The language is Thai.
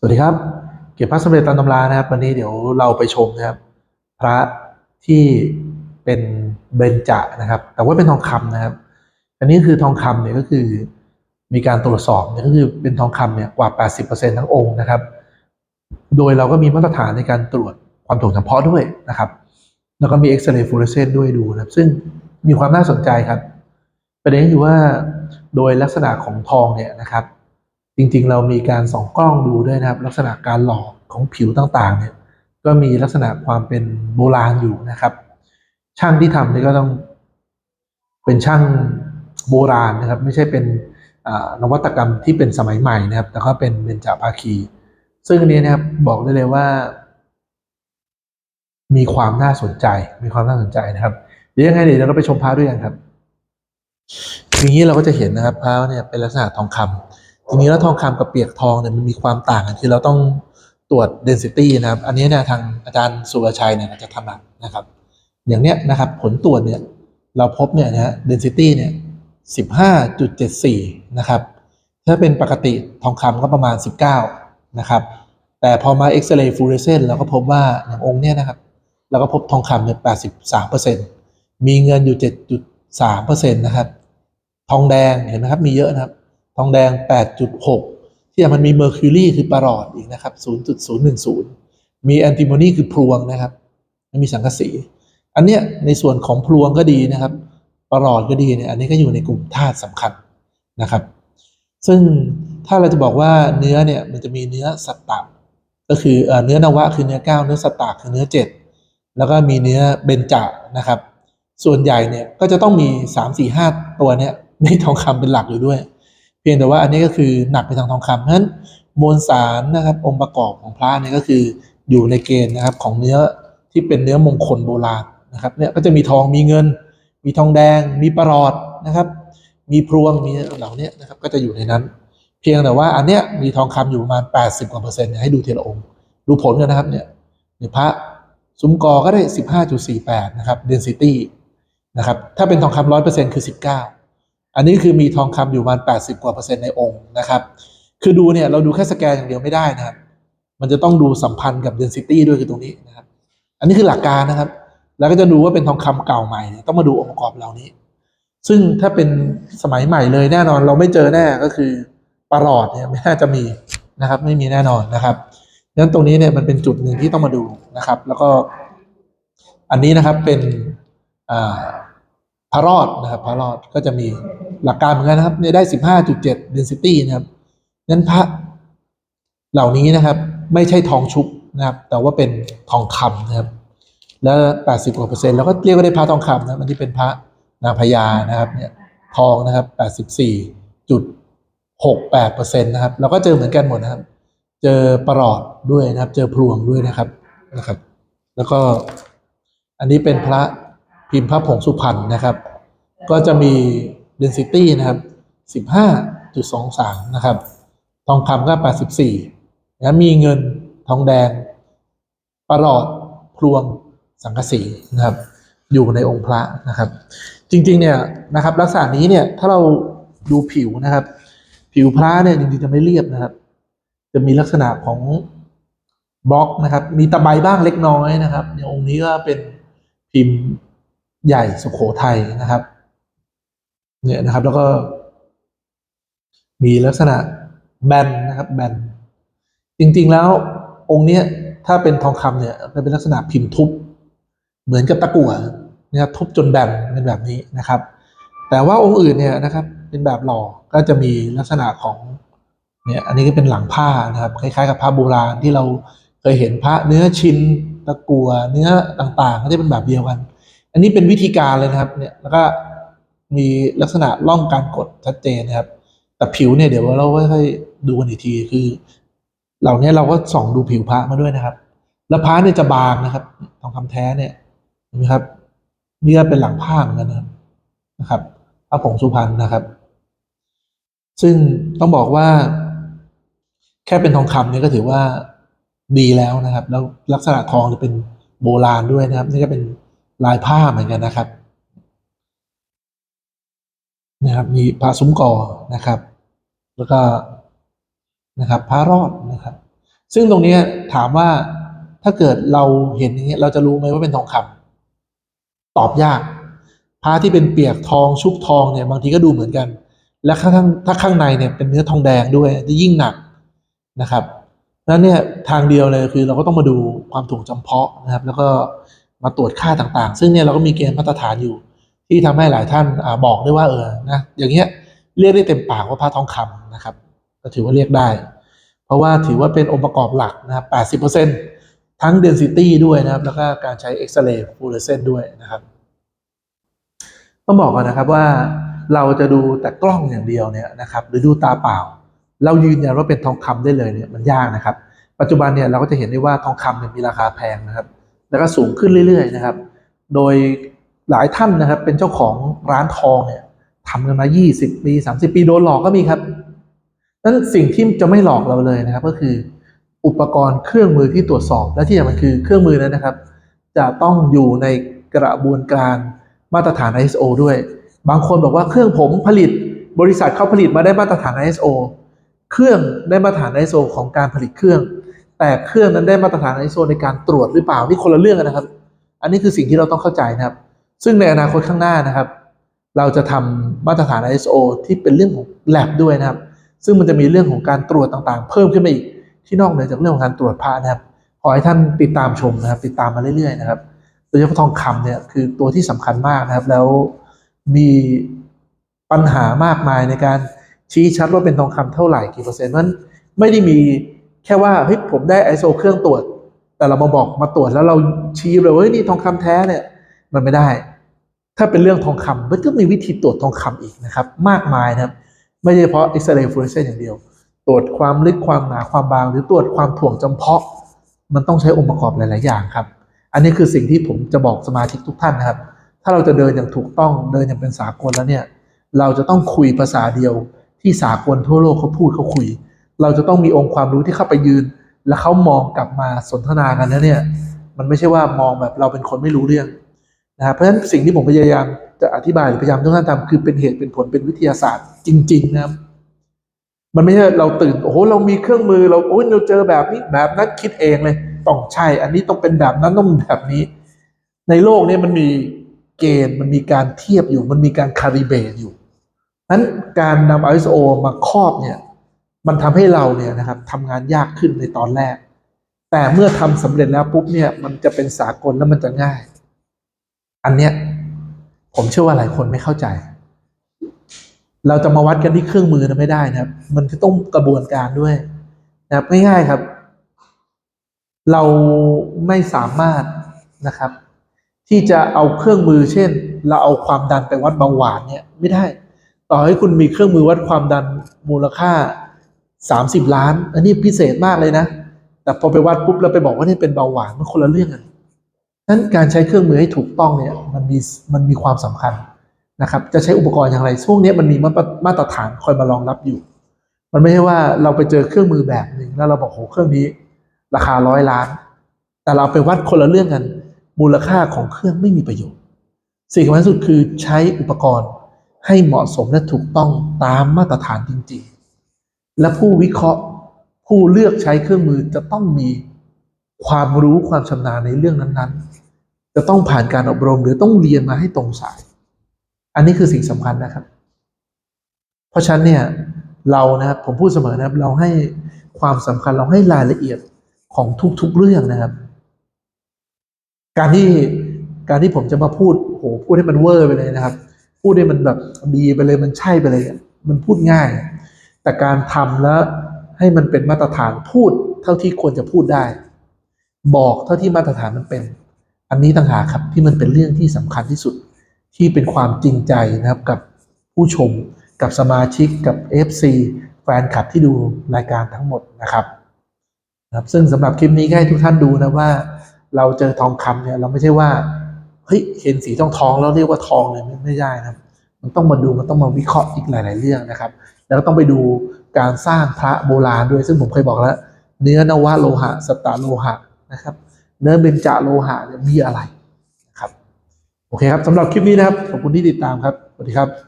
สวัสดีครับ เก็บพระสมเด็จตามตำรานะครับ วันนี้เดี๋ยวเราไปชมนะครับ พระที่เป็นเบญจะนะครับ แต่ว่าเป็นทองคำนะครับ อันนี้คือทองคำเนี่ยก็คือมีการตรวจสอบเนี่ยก็คือเป็นทองคำเนี่ยกว่า 80%ทั้งองค์นะครับ โดยเราก็มีมาตรฐานในการตรวจความถ่วงจำเพาะด้วยนะครับ แล้วก็มีเอ็กซเรย์ฟลูออเรสเซนต์ด้วยดูนะครับ ซึ่งมีความน่าสนใจครับ ประเด็นก็คือว่าโดยลักษณะของทองเนี่ยนะครับ จริงๆ เรามีการส่องกล้องดูด้วยนะครับ ลักษณะการหล่อของผิวต่างๆเนี่ยก็มีลักษณะความเป็นโบราณอยู่นะครับ ช่างที่ทำนี่ก็ต้องเป็นช่างโบราณนะครับ ไม่ใช่เป็นนวัตกรรมที่เป็นสมัยใหม่นะครับ แต่ก็เป็นเบญจภาคี ซึ่งอันนี้นะครับบอกได้เลยว่า มีความน่าสนใจ มีความน่าสนใจนะครับ เดี๋ยวยังไงเดี๋ยวเราไปชมพระด้วยกันครับทีนี้เราก็จะเห็นนะครับพระเนี่ยเป็นลักษณะทองคำ ทีนี้แล้วทองคำกับเปียกทองเนี่ยมันมีความต่างกันคือเราต้องตรวจ density นะครับ อันนี้เนี่ยทางอาจารย์สุรชัยเนี่ยจะถนัดนะครับ อย่างเนี้ยนะครับผลตรวจเนี่ยเราพบเนี่ยนะฮะ density เนี่ย15.74นะครับ ถ้าเป็นปกติทองคำก็ประมาณ 19 นะครับ แต่พอมาเอ็กซเรย์ฟลูออเรสเซนต์เราก็พบว่าอย่างองค์เนี่ยนะครับ เราก็พบทองคำเนี่ย83%มีเงินอยู่7.3%นะครับ ทองแดงเห็นไหมครับ มีเยอะนะครับ ทองแดง 8.6 ที่มันมีเมอร์คิวรีคือปรอดอีกนะครับ 0.010 มีแอนติโมนีคือพลวงนะครับไม่มีสังกะสี อันเนี้ยในส่วนของพลวงก็ดีนะครับปรอดก็ดีเนี่ยอันนี้ก็อยู่ในกลุ่มธาตุสำคัญนะครับ ซึ่งถ้าเราจะบอกว่าเนื้อเนี่ยมันจะมีเนื้อสัตตะก็คือเอ่อเนื้อนวะคือเนื้อก้าเนื้อสัตตะคือเนื้อเจ็ดแล้วก็มีเนื้อเบญจนะครับ ส่วนใหญ่เนี่ยก็จะต้องมีสามสี่ห้าตัวเนี่ยในทองคำเป็นหลักอยู่ด้วย เพียงแต่ว่าอันนี้ก็คือหนักไปทางทองคำเพราะฉะนั้นมวลสารนะครับองค์ประกอบของพระเนี่ยก็คืออยู่ในเกณฑ์นะครับของเนื้อที่เป็นเนื้อมงคลโบราณนะครับเนี่ยก็จะมีทองมีเงิน มีทองแดง มีประหลอดนะครับ มีพรวงมีเหล่านี้นะครับก็จะอยู่ในนั้น เพียงแต่ว่าอันเนี้ยมีทองคำอยู่ประมาณ 80กว่าเปอร์เซ็นต์เนี่ยให้ดูทีละองค์ดูผลกันนะครับเนี่ยในพระซุ้มกอก็ได้ 15.48นะครับ density นะครับถ้าเป็นทองคำร้อยเปอร์เซ็นต์คือ 19 อันนี้คือมีทองคำอยู่ประมาณ80 กว่าเปอร์เซ็นต์ในองค์นะครับ คือดูเนี่ยเราดูแค่สแกนอย่างเดียวไม่ได้นะครับ มันจะต้องดูสัมพันธ์กับ density ด้วยคือตรงนี้นะครับ อันนี้คือหลักการนะครับ แล้วก็จะดูว่าเป็นทองคำเก่าใหม่ต้องมาดูองค์ประกอบเหล่านี้ ซึ่งถ้าเป็นสมัยใหม่เลยแน่นอนเราไม่เจอแน่ก็คือประหลอดเนี่ยไม่น่าจะมีนะครับ ไม่มีแน่นอนนะครับดังนั้นตรงนี้เนี่ยมันเป็นจุดหนึ่งที่ต้องมาดูนะครับ แล้วก็อันนี้นะครับเป็นอ่า พระรอดนะครับพระรอดก็จะมีหลักการเหมือนกันนะครับเนี่ยได้15.7 density นะครับนั้นพระเหล่านี้นะครับ ไม่ใช่ทองชุบนะครับ แต่ว่าเป็นทองคำนะครับ แล้ว80กว่าเปอร์เซ็นต์แล้วก็เรียกว่าได้พระทองคำนะมันที่เป็นพระนางพญานะครับเนี่ยทองนะครับ84.68เปอร์เซ็นต์นะครับ เราก็เจอเหมือนกันหมดนะครับ เจอประหลอดด้วยนะครับ เจอพลวงด้วยนะครับนะครับ แล้วก็อันนี้เป็นพระ พิมพ์พระผงสุพรรณนะครับ ก็จะมี density นะครับ15.23 นะครับ ทองคำก็ 84นะมีเงินทองแดง ประหลอดพลวงสังกสีนะครับ อยู่ในองค์พระนะครับ จริงๆ เนี่ยนะครับ ลักษณะนี้เนี่ยถ้าเราดูผิวนะครับ ผิวพระเนี่ยจริงๆจะไม่เรียบนะครับ จะมีลักษณะของบล็อกนะครับ มีตะไบบ้างเล็กน้อยนะครับในองค์นี้ก็เป็นพิมพ์ ใหญ่สุขโขทัยนะครับ เนี่ยนะครับ แล้วก็ มีลักษณะแบนนะครับแบนจริงๆแล้วองค์เนี้ยถ้าเป็นทองคำเนี่ยมันเป็นลักษณะพิมพ์ทุบ เหมือนกับตะกั่วนะครับทุบจนแบนเป็นแบบนี้นะครับ แต่ว่าองค์อื่นเนี่ยนะครับ เป็นแบบหล่อก็จะมีลักษณะของเนี่ยอันนี้ก็เป็นหลังผ้านะครับ คล้ายๆ กับผ้าโบราณที่เราเคยเห็นพระเนื้อชินตะกั่วเนื้อต่างๆ ก็จะเป็นแบบเดียวกัน อันนี้เป็นวิธีการเลยนะครับ เนี่ยแล้วก็มีลักษณะร่องการกดชัดเจนนะครับ แต่ผิวเนี่ยเดี๋ยวเราค่อยๆดูกันอีกทีคือ เหล่านี้เราก็ส่องดูผิวพระมาด้วยนะครับ แล้วพระเนี่ยจะบางนะครับทองคำแท้เนี่ยเห็นไหมครับนี่ก็เป็นหลังผ้าเหมือนกันนะครับนะครับพระผงสุพรรณนะครับ ซึ่งต้องบอกว่า แค่เป็นทองคำเนี่ยก็ถือว่าดีแล้วนะครับ แล้วลักษณะทองจะเป็นโบราณด้วยนะครับ นี่ก็เป็น ลายผ้าเหมือนกันนะครับนะครับมีพระซุ้มกอนะครับ แล้วก็นะครับพระรอดนะครับ ซึ่งตรงนี้ถามว่าถ้าเกิดเราเห็นอย่างเงี้ยเราจะรู้ไหมว่าเป็นทองคำตอบยาก พระที่เป็นเปียกทองชุบทองเนี่ยบางทีก็ดูเหมือนกัน และข้างถ้าข้างในเนี่ยเป็นเนื้อทองแดงด้วยที่ยิ่งหนักนะครับแล้วเนี่ยทางเดียวเลยคือเราก็ต้องมาดูความถูกจำเพาะนะครับ แล้วก็ มาตรวจค่าต่างๆ ซึ่งเนี่ยเราก็มีเกณฑ์มาตรฐานอยู่ ที่ทำให้หลายท่านอบอกได้ว่าเออนะอย่างเงี้ยเรียกได้เต็มปากว่าพระทองคำนะครับ ก็ถือว่าเรียกได้ เพราะว่าถือว่าเป็นองค์ประกอบหลักนะครับ80%ทั้ง density ด้วยนะครับ แล้วก็การใช้ X-ray fluorescence ด้วยนะครับ ต้องบอกก่อนนะครับว่าเราจะดูแต่กล้องอย่างเดียวเนี่ยนะครับ หรือดูตาเปล่า เรายืนยันว่าเป็นทองคำได้เลยเนี่ยมันยากนะครับ ปัจจุบันเนี่ยเราก็จะเห็นได้ว่าทองคำเนี่ยมีราคาแพงนะครับ แล้วก็สูงขึ้นเรื่อยๆนะครับ โดยหลายท่านนะครับเป็นเจ้าของร้านทองเนี่ยทำกันมา 20 ปี 30 ปีโดนหลอกก็มีครับนั้นสิ่งที่จะไม่หลอกเราเลยนะครับ ก็คืออุปกรณ์เครื่องมือที่ตรวจสอบ และที่สำคัญคือเครื่องมือนั้นนะครับ จะต้องอยู่ในกระบวนการมาตรฐาน ISO ด้วย บางคนบอกว่าเครื่องผมผลิตบริษัทเขาผลิตมาได้มาตรฐาน ISO เครื่องได้มาตรฐาน ISO ของการผลิตเครื่อง แต่เครื่องนั้นได้มาตรฐาน ISO ในการตรวจหรือเปล่านี่คนละเรื่องกันนะครับ อันนี้คือสิ่งที่เราต้องเข้าใจนะครับ ซึ่งในอนาคตข้างหน้านะครับ เราจะทำมาตรฐาน ISO ที่เป็นเรื่องของ lab ด้วยนะครับ ซึ่งมันจะมีเรื่องของการตรวจต่างๆ เพิ่มขึ้นมาอีกที่นอกเหนือจากเรื่องของการตรวจพระนะครับขอให้ท่านติดตามชมนะครับ ติดตามมาเรื่อยๆนะครับโดยเฉพาะทองคำเนี่ยคือตัวที่สำคัญมากนะครับ แล้วมีปัญหามากมายในการชี้ชัดว่าเป็นทองคำเท่าไหร่กี่เปอร์เซ็นต์นั้นไม่ได้มี แค่ว่าเฮ้ยผมได้ ISO เครื่องตรวจ แต่เรามาบอกมาตรวจแล้วเราชี้เลยว่าเฮ้ยนี่ทองคำแท้เนี่ยมันไม่ได้ ถ้าเป็นเรื่องทองคำมันก็มีวิธีตรวจทองคำอีกนะครับ มากมายนะครับ ไม่ใช่เฉพาะ X-ray fluorescence อย่างเดียว ตรวจความลึกความหนาความบาง หรือตรวจความถ่วงจำเพาะ มันต้องใช้องค์ประกอบหลาย ๆ อย่างครับ อันนี้คือสิ่งที่ผมจะบอกสมาชิกทุกท่านนะครับ ถ้าเราจะเดินอย่างถูกต้องเดินอย่างเป็นสากลแล้วเนี่ยเราจะต้องคุยภาษาเดียวที่สากลทั่วโลกเขาพูดเขาคุย เราจะต้องมีองค์ความรู้ที่เข้าไปยืน แล้วเขามองกลับมาสนทนากันแล้วเนี่ยมันไม่ใช่ว่ามองแบบเราเป็นคนไม่รู้เรื่องนะครับเพราะฉะนั้นสิ่งที่ผมพยายามจะอธิบายหรือพยายามทุกท่านทำคือเป็นเหตุเป็นผลเป็นวิทยาศาสตร์จริง ๆ นะครับ มันไม่ใช่เราตื่นโอ้โหเรามีเครื่องมือเราโอ้ยเราเจอแบบนี้แบบนั้นคิดเองเลยต้องใช่ อันนี้ต้องเป็นแบบนั้นต้องแบบนี้ ในโลกนี้มันมีเกณฑ์มันมีการเทียบอยู่ มันมีการคาลิเบตอยู่นั้นการนำ ISO มาครอบเนี่ย มันทำให้เราเนี่ยนะครับทำงานยากขึ้นในตอนแรก แต่เมื่อทำสำเร็จแล้วปุ๊บเนี่ยมันจะเป็นสากลแล้วมันจะง่าย อันเนี้ยผมเชื่อว่าหลายคนไม่เข้าใจ เราจะมาวัดกันที่เครื่องมือนะไม่ได้นะครับ มันจะต้องกระบวนการด้วยนะครับง่ายๆครับ เราไม่สามารถนะครับ ที่จะเอาเครื่องมือ เช่น เราเอาความดันไปวัดเบาหวานเนี่ยไม่ได้ ต่อให้คุณมีเครื่องมือวัดความดันมูลค่า 30 ล้าน อันนี้พิเศษมากเลยนะ แต่พอไปวัดปุ๊บแล้วไปบอกว่านี่เป็นเบาหวานมันคนละเรื่องกันนั้นการใช้เครื่องมือให้ถูกต้องเนี่ยมันมีมันมีความสำคัญนะครับ จะใช้อุปกรณ์อย่างไรช่วงนี้มันมีมาตรฐานคอยมารองรับอยู่ มันไม่ใช่ว่าเราไปเจอเครื่องมือแบบหนึ่งแล้วเราบอกโหเครื่องนี้ ราคาร้อยล้าน แต่เราไปวัดคนละเรื่องกัน มูลค่าของเครื่องไม่มีประโยชน์ สิ่งสำคัญที่สุดคือใช้อุปกรณ์ให้เหมาะสมและถูกต้องตามมาตรฐานจริง ๆ และผู้วิเคราะห์ผู้เลือกใช้เครื่องมือจะต้องมีความรู้ความชำนาญในเรื่องนั้นๆ จะต้องผ่านการอบรมหรือต้องเรียนมาให้ตรงสาย อันนี้คือสิ่งสำคัญนะครับ เพราะฉะนั้นเนี่ยเรานะครับผมพูดเสมอนะครับ เราให้ความสำคัญเราให้รายละเอียดของทุกๆเรื่องนะครับ การที่การที่ผมจะมาพูดโหพูดให้มันเวอร์ไปเลยนะครับ พูดให้มันแบบดีไปเลยมันใช่ไปเลย มันพูดง่าย แต่การทำแล้วให้มันเป็นมาตรฐานพูดเท่าที่ควรจะพูดได้ บอกเท่าที่มาตรฐานมันเป็น อันนี้ต่างหากครับที่มันเป็นเรื่องที่สำคัญที่สุดที่เป็นความจริงใจนะครับกับผู้ชมกับสมาชิกกับ FC แฟนคลับที่ดูรายการทั้งหมดนะครับนะครับ ซึ่งสำหรับคลิปนี้ก็ให้ทุกท่านดูนะว่า เราเจอทองคำเนี่ยเราไม่ใช่ว่าเฮ้ยเห็นสีทองทองแล้วเรียกว่าทองเลยไม่ได้นะมันต้องมาดูมันต้องมาวิเคราะห์อีกหลาย ๆ เรื่องนะครับ แล้วต้องไปดูการสร้างพระโบราณด้วยซึ่งผมเคยบอกแล้ว เนื้อนวโลหะสตาโลหะนะครับ เนื้อเบญจโลหะเนี่ยมีอะไรนะครับโอเคครับสำหรับคลิปนี้นะครับขอบคุณที่ติดตามครับสวัสดีครับ